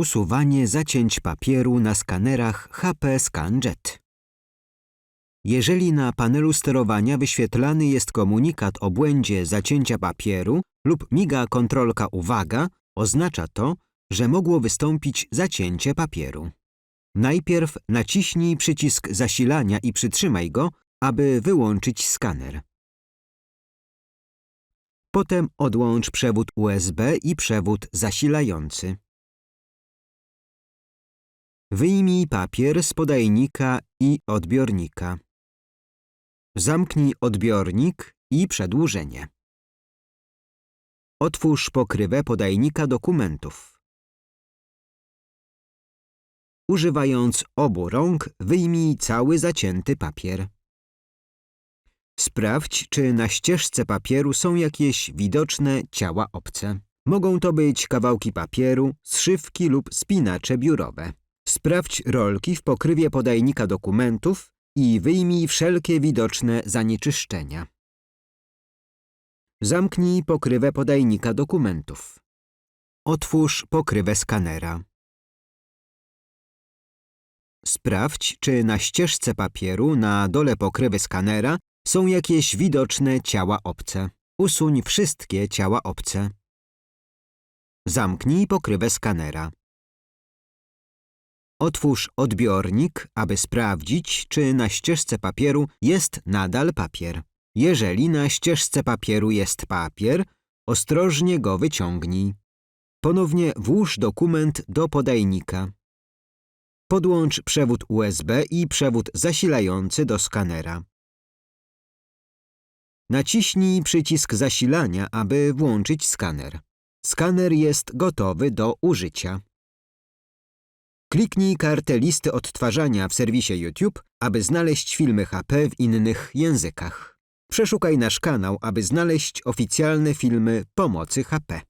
Usuwanie zacięć papieru na skanerach HP ScanJet. Jeżeli na panelu sterowania wyświetlany jest komunikat o błędzie zacięcia papieru lub miga kontrolka uwaga, oznacza to, że mogło wystąpić zacięcie papieru. Najpierw naciśnij przycisk zasilania i przytrzymaj go, aby wyłączyć skaner. Potem odłącz przewód USB i przewód zasilający. Wyjmij papier z podajnika i odbiornika. Zamknij odbiornik i przedłużenie. Otwórz pokrywę podajnika dokumentów. Używając obu rąk wyjmij cały zacięty papier. Sprawdź, czy na ścieżce papieru są jakieś widoczne ciała obce. Mogą to być kawałki papieru, zszywki lub spinacze biurowe. Sprawdź rolki w pokrywie podajnika dokumentów i wyjmij wszelkie widoczne zanieczyszczenia. Zamknij pokrywę podajnika dokumentów. Otwórz pokrywę skanera. Sprawdź, czy na ścieżce papieru na dole pokrywy skanera są jakieś widoczne ciała obce. Usuń wszystkie ciała obce. Zamknij pokrywę skanera. Otwórz odbiornik, aby sprawdzić, czy na ścieżce papieru jest nadal papier. Jeżeli na ścieżce papieru jest papier, ostrożnie go wyciągnij. Ponownie włóż dokument do podajnika. Podłącz przewód USB i przewód zasilający do skanera. Naciśnij przycisk zasilania, aby włączyć skaner. Skaner jest gotowy do użycia. Kliknij kartę listy odtwarzania w serwisie YouTube, aby znaleźć filmy HP w innych językach. Przeszukaj nasz kanał, aby znaleźć oficjalne filmy pomocy HP.